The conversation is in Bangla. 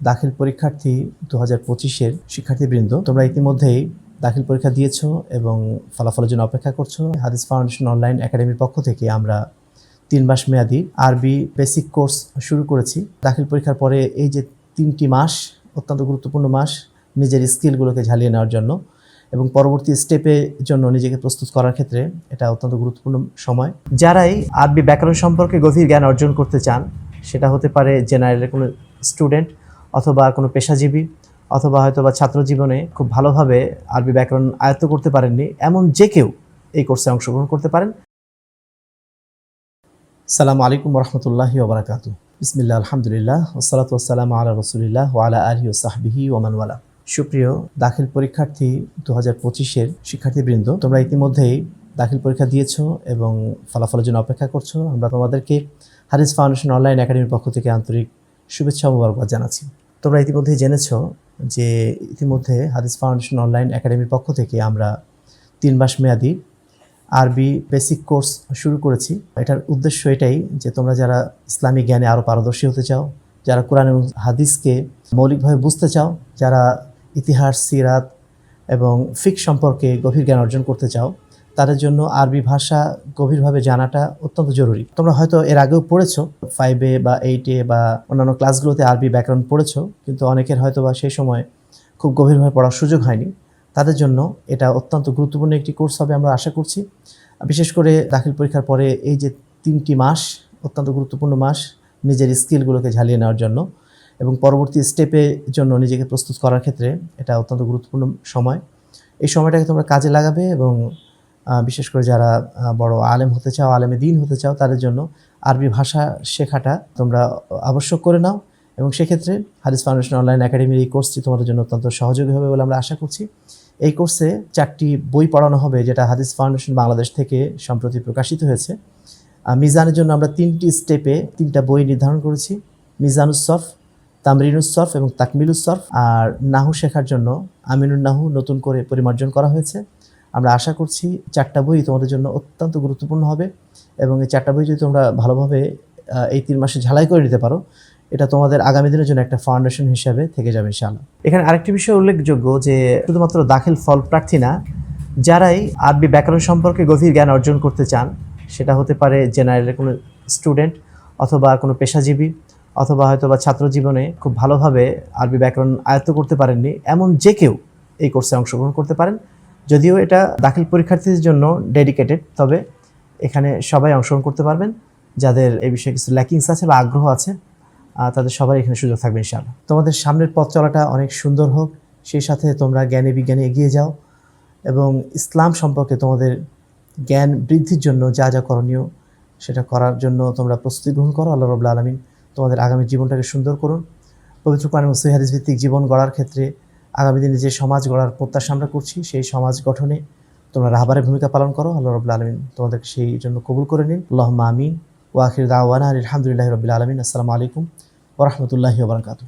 দাখিল পরীক্ষার্থী দু হাজার পঁচিশের শিক্ষার্থীবৃন্দ, তোমরা ইতিমধ্যেই দাখিল পরীক্ষা দিয়েছ এবং ফলাফলের জন্য অপেক্ষা করছ। হাদিস ফাউন্ডেশন অনলাইন একাডেমির পক্ষ থেকে আমরা তিন মাস মেয়াদি আরবি বেসিক কোর্স শুরু করেছি। দাখিল পরীক্ষার পরে এই যে তিনটি মাস, অত্যন্ত গুরুত্বপূর্ণ মাস, নিজের স্কিলগুলোকে ঝালিয়ে নেওয়ার জন্য এবং পরবর্তী স্টেপের জন্য নিজেকে প্রস্তুত করার ক্ষেত্রে এটা অত্যন্ত গুরুত্বপূর্ণ সময়। যারাই আরবি ব্যাকরণ সম্পর্কে গভীর জ্ঞান অর্জন করতে চান, সেটা হতে পারে জেনারেলের কোনো স্টুডেন্ট অথবা কোনো পেশাজীবী অথবা হয়তো বা ছাত্র জীবনে খুব ভালোভাবে আরবি ব্যাকরণ আয়ত্ত করতে পারেননি, এমন যে কেউ এই কোর্সে অংশগ্রহণ করতে পারেন। সালামু আলাইকুম রহমতুল্লাহি ওবরাকাতু বিসমিল্লা আলহামদুলিল্লাহ ওসালাত ওসালাম আলা রসুলিল্লাহ ওয়ালা আলহি ওসাহবিহি ওমানওয়ালা সুপ্রিয় দাখিল পরীক্ষার্থী দু হাজার পঁচিশের শিক্ষার্থীবৃন্দ, তোমরা ইতিমধ্যেই দাখিল পরীক্ষা দিয়েছ এবং ফলাফলের জন্য অপেক্ষা করছ। আমরা তোমাদেরকে হারিস ফাউন্ডেশন অনলাইন একাডেমির পক্ষ থেকে আন্তরিক শুভেচ্ছা মোবারকবাদ জানাচ্ছি। তোমরা ইতিমধ্যেই জেনেছ যে ইতিমধ্যে হাদিস ফাউন্ডেশন অনলাইন একাডেমির পক্ষ থেকে আমরা তিন মাস মেয়াদি আরবি বেসিক কোর্স শুরু করেছি। এটার উদ্দেশ্য এটাই যে তোমরা যারা ইসলামী জ্ঞানে আরও পারদর্শী হতে চাও, যারা কোরআন এবং হাদিসকে মৌলিকভাবে বুঝতে চাও, যারা ইতিহাস, সিরাত এবং ফিক সম্পর্কে গভীর জ্ঞান অর্জন করতে চাও তাদের জন্য আরবি ভাষা গভীরভাবে জানাটা অত্যন্ত জরুরি। তোমরা হয়তো এর আগেও পড়েছো ফাইভে বা এইটে বা অন্যান্য ক্লাসগুলোতে আরবি ব্যাকরণ পড়েছো, কিন্তু অনেকের হয়তো বা সেই সময় খুব গভীরভাবে পড়ার সুযোগ হয়নি। তাদের জন্য এটা অত্যন্ত গুরুত্বপূর্ণ একটি কোর্স হবে আমরা আশা করছি। বিশেষ করে দাখিল পরীক্ষার পরে এই যে তিনটি মাস, অত্যন্ত গুরুত্বপূর্ণ মাস, নিজের স্কিলগুলোকে ঝালিয়ে নেওয়ার জন্য এবং পরবর্তী স্টেপের জন্য নিজেকে প্রস্তুত করার ক্ষেত্রে এটা অত্যন্ত গুরুত্বপূর্ণ সময়। এই সময়টাকে তোমরা কাজে লাগাবে এবং বিশেষ করে যারা বড় আলেম হতে চাও, আলেমে দিন হতে চাও, তাদের জন্য আরবি ভাষা শেখাটা তোমরা আবশ্যক করে নাও। এবং সেক্ষেত্রে হাদিস ফাউন্ডেশন অনলাইন একাডেমির এই কোর্সটি তোমাদের জন্য অত্যন্ত সহযোগী হবে বলে আমরা আশা করছি। এই কোর্সে চারটি বই পড়ানো হবে, যেটা হাদিস ফাউন্ডেশন বাংলাদেশ থেকে সম্প্রতি প্রকাশিত হয়েছে। মিজানের জন্য আমরা তিনটি স্টেপে তিনটা বই নির্ধারণ করেছি মিজানুসফ তামরিনুসফ এবং তাকমিলুসফ আর নাহু শেখার জন্য আমিনুর নাহু নতুন করে পরিমার্জন করা হয়েছে। আমরা আশা করছি চারটা বই তোমাদের জন্য অত্যন্ত গুরুত্বপূর্ণ হবে এবং এই চারটা বই যদি তোমরা ভালোভাবে এই তিন মাসে ঝালাই করে নিতে পারো, এটা তোমাদের আগামী দিনের জন্য একটা ফাউন্ডেশন হিসাবে থেকে যাবে ইনশাআল্লাহ। এখানে আরেকটি বিষয় উল্লেখযোগ্য যে শুধুমাত্র দাখিল ফল প্রার্থী না, যারাই আরবি ব্যাকরণ সম্পর্কে গভীর জ্ঞান অর্জন করতে চান, সেটা হতে পারে জেনারেলের কোনো স্টুডেন্ট অথবা কোনো পেশাজীবী অথবা হয়তো বা ছাত্র জীবনে খুব ভালোভাবে আরবি ব্যাকরণ আয়ত্ত করতে পারেননি, এমন যে কেউ এই কোর্সে অংশগ্রহণ করতে পারেন। যদিও এটা দাখিল পরীক্ষার্থীদের জন্য ডেডিকেটেড তবে এখানে সবাই অংশগ্রহণ করতে পারবেন। যাদের এই বিষয়ে কিছু ল্যাকিংস আছে বা আগ্রহ আছে তাদের সবার এখানে সুযোগ থাকবে ইনশাআল্লাহ। তোমাদের সামনের পথ চলাটা অনেক সুন্দর হোক, সেই সাথে তোমরা জ্ঞানে বিজ্ঞানে এগিয়ে যাও এবং ইসলাম সম্পর্কে তোমাদের জ্ঞান বৃদ্ধির জন্য যা যা করণীয় সেটা করার জন্য তোমরা প্রস্তুতি গ্রহণ করো, আল্লাহ রবুল্লা আলমিন তোমাদের আগামী জীবনটাকে সুন্দর করুন। পবিত্র কোরআন সহিহ ভিত্তিক জীবন গড়ার ক্ষেত্রে আগামী দিনে যে সমাজ গড়ার প্রত্যাশা আমরা করছি, সেই সমাজ গঠনে তোমরা রাহবারের ভূমিকা পালন করো। আল্লাহ রবুল্লা আলমিন তোমাদেরকে সেই জন্য কবুল করে নিন। আল্লাহ আমিন। ওয়াখির দাওয়ানা আলহামদুলিল্লাহ রবিল আলমিন। আসসালামু আলাইকুম ওরহমতুল্লাহি ওবরাকাতু